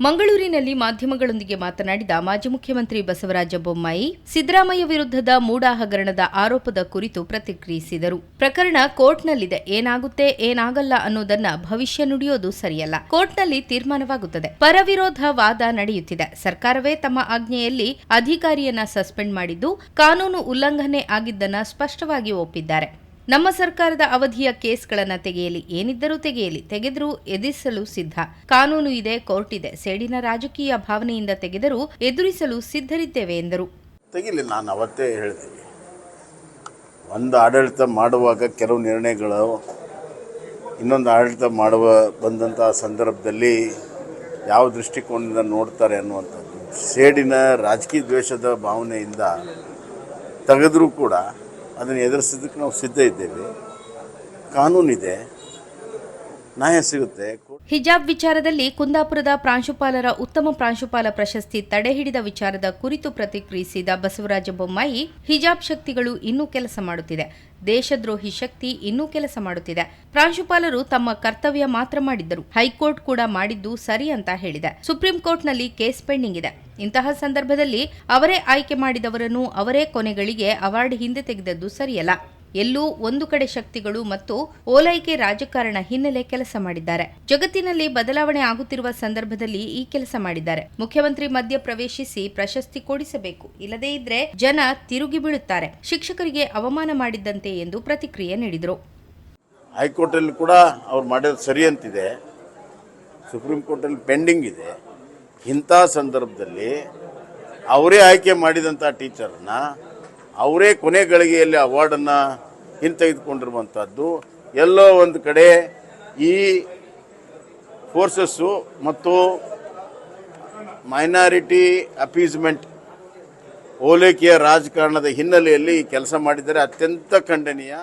ಮಂಗಳೂರಿನಲ್ಲಿ ಮಾಧ್ಯಮಗಳೊಂದಿಗೆ ಮಾತನಾಡಿದ ಮಾಜಿ ಮುಖ್ಯಮಂತ್ರಿ ಬಸವರಾಜ ಬೊಮ್ಮಾಯಿ, ಸಿದ್ದರಾಮಯ್ಯ ವಿರುದ್ಧದ ಮೂಡಾ ಹಗರಣದ ಆರೋಪದ ಕುರಿತು ಪ್ರತಿಕ್ರಿಯಿಸಿದರು. ಪ್ರಕರಣ ಕೋರ್ಟ್ನಲ್ಲಿದೆ. ಏನಾಗುತ್ತೆ, ಏನಾಗಲ್ಲ ಅನ್ನೋದನ್ನ ಭವಿಷ್ಯ ನುಡಿಯೋದು ಸರಿಯಲ್ಲ. ಕೋರ್ಟ್ನಲ್ಲಿ ತೀರ್ಮಾನವಾಗುತ್ತದೆ. ಪರವಿರೋಧ ವಾದ ನಡೆಯುತ್ತಿದೆ. ಸರ್ಕಾರವೇ ತಮ್ಮ ಆಜ್ಞೆಯಲ್ಲಿ ಅಧಿಕಾರಿಯನ್ನ ಸಸ್ಪೆಂಡ್ ಮಾಡಿದ್ದು, ಕಾನೂನು ಉಲ್ಲಂಘನೆ ಆಗಿದ್ದನ್ನ ಸ್ಪಷ್ಟವಾಗಿ ಒಪ್ಪಿದ್ದಾರೆ. ನಮ್ಮ ಸರ್ಕಾರದ ಅವಧಿಯ ಕೇಸ್ಗಳನ್ನು ತೆಗೆಯಲಿ, ಏನಿದ್ದರೂ ತೆಗೆಯಲಿ, ತೆಗೆದರೂ ಎದುರಿಸಲು ಸಿದ್ಧ. ಕಾನೂನು ಇದೆ, ಕೋರ್ಟ್ ಇದೆ. ಸೇಡಿನ ರಾಜಕೀಯ ಭಾವನೆಯಿಂದ ತೆಗೆದರೂ ಎದುರಿಸಲು ಸಿದ್ಧರಿದ್ದೇವೆ ಎಂದರು. ತೆಗಿಲಿ, ನಾನು ಅವತ್ತೇ ಹೇಳ್ತೀನಿ. ಒಂದು ಆಡಳಿತ ಮಾಡುವಾಗ ಕೆಲವು ನಿರ್ಣಯಗಳು, ಇನ್ನೊಂದು ಆಡಳಿತ ಮಾಡುವ ಬಂದಂಥ ಸಂದರ್ಭದಲ್ಲಿ ಯಾವ ದೃಷ್ಟಿಕೋನದಿಂದ ನೋಡ್ತಾರೆ ಅನ್ನುವಂಥದ್ದು. ಸೇಡಿನ ರಾಜಕೀಯ ದ್ವೇಷದ ಭಾವನೆಯಿಂದ ತೆಗೆದರೂ ಕೂಡ ಅದನ್ನು ಎದುರಿಸೋದಕ್ಕೆ ನಾವು ಸಿದ್ಧ ಇದ್ದೇವೆ. ಕಾನೂನಿದೆ. ನ್ಯಾಯ ಸಿಗುತ್ತೆ. ಹಿಜಾಬ್ ವಿಚಾರದಲ್ಲಿ ಕುಂದಾಪುರದ ಪ್ರಾಂಶುಪಾಲರ ಉತ್ತಮ ಪ್ರಾಂಶುಪಾಲ ಪ್ರಶಸ್ತಿ ತಡೆಹಿಡಿದ ವಿಚಾರದ ಕುರಿತು ಪ್ರತಿಕ್ರಿಯಿಸಿದ ಬಸವರಾಜ ಬೊಮ್ಮಾಯಿ, ಹಿಜಾಬ್ ಶಕ್ತಿಗಳು ಇನ್ನೂ ಕೆಲಸ ಮಾಡುತ್ತಿದೆ. ದೇಶದ್ರೋಹಿ ಶಕ್ತಿ ಇನ್ನೂ ಕೆಲಸ ಮಾಡುತ್ತಿದೆ. ಪ್ರಾಂಶುಪಾಲರು ತಮ್ಮ ಕರ್ತವ್ಯ ಮಾತ್ರ ಮಾಡಿದ್ದರು. ಹೈಕೋರ್ಟ್ ಕೂಡ ಮಾಡಿದ್ದು ಸರಿ ಅಂತ ಹೇಳಿದೆ. ಸುಪ್ರೀಂ ಕೋರ್ಟ್ನಲ್ಲಿ ಕೇಸ್ ಪೆಂಡಿಂಗ್ ಇದೆ. ಇಂತಹ ಸಂದರ್ಭದಲ್ಲಿ ಅವರೇ ಆಯ್ಕೆ ಮಾಡಿದವರನ್ನು ಅವರೇ ಕೊನೆಗಳಿಗೆ ಅವಾರ್ಡ್ ಹಿಂದೆ ತೆಗೆದದ್ದು ಸರಿಯಲ್ಲ. ಎಲ್ಲೂ ಒಂದು ಕಡೆ ಶಕ್ತಿಗಳು ಮತ್ತು ಓಲೈಕೆ ರಾಜಕಾರಣ ಹಿನ್ನೆಲೆ ಕೆಲಸ ಮಾಡಿದ್ದಾರೆ. ಜಗತ್ತಿನಲ್ಲಿ ಬದಲಾವಣೆ ಆಗುತ್ತಿರುವ ಸಂದರ್ಭದಲ್ಲಿ ಈ ಕೆಲಸ ಮಾಡಿದ್ದಾರೆ. ಮುಖ್ಯಮಂತ್ರಿ ಮಧ್ಯ ಪ್ರವೇಶಿಸಿ ಪ್ರಶಸ್ತಿ ಕೊಡಿಸಬೇಕು. ಇಲ್ಲದೇ ಇದ್ರೆ ಜನ ತಿರುಗಿ ಬೀಳುತ್ತಾರೆ. ಶಿಕ್ಷಕರಿಗೆ ಅವಮಾನ ಮಾಡಿದ್ದಂತೆ ಎಂದು ಪ್ರತಿಕ್ರಿಯೆ ನೀಡಿದರು. ಹೈಕೋರ್ಟಲ್ಲಿ ಕೂಡ ಅವ್ರು ಮಾಡಿದ ಸರಿ ಅಂತಿದೆ. ಸುಪ್ರೀಂ ಕೋರ್ಟಲ್ಲಿ ಪೆಂಡಿಂಗ್ ಇದೆ. ಇಂಥ ಸಂದರ್ಭದಲ್ಲಿ ಅವರೇ ಆಯ್ಕೆ ಮಾಡಿದಂಥ ಟೀಚರ್ನ ಅವರೇ ಕೊನೆ ಗಳಿಗೆಯಲ್ಲಿ ಅವಾರ್ಡನ್ನು ಹಿಂತೆಗೆದುಕೊಂಡಿರುವಂಥದ್ದು ಎಲ್ಲೋ ಒಂದು ಕಡೆ ಈ ಫೋರ್ಸಸ್ಸು ಮತ್ತು ಮೈನಾರಿಟಿ ಅಪೀಸ್ಮೆಂಟ್ ಓಲೈಕೆಯ ರಾಜಕಾರಣದ ಹಿನ್ನೆಲೆಯಲ್ಲಿ ಈ ಕೆಲಸ ಮಾಡಿದರೆ ಅತ್ಯಂತ ಖಂಡನೀಯ.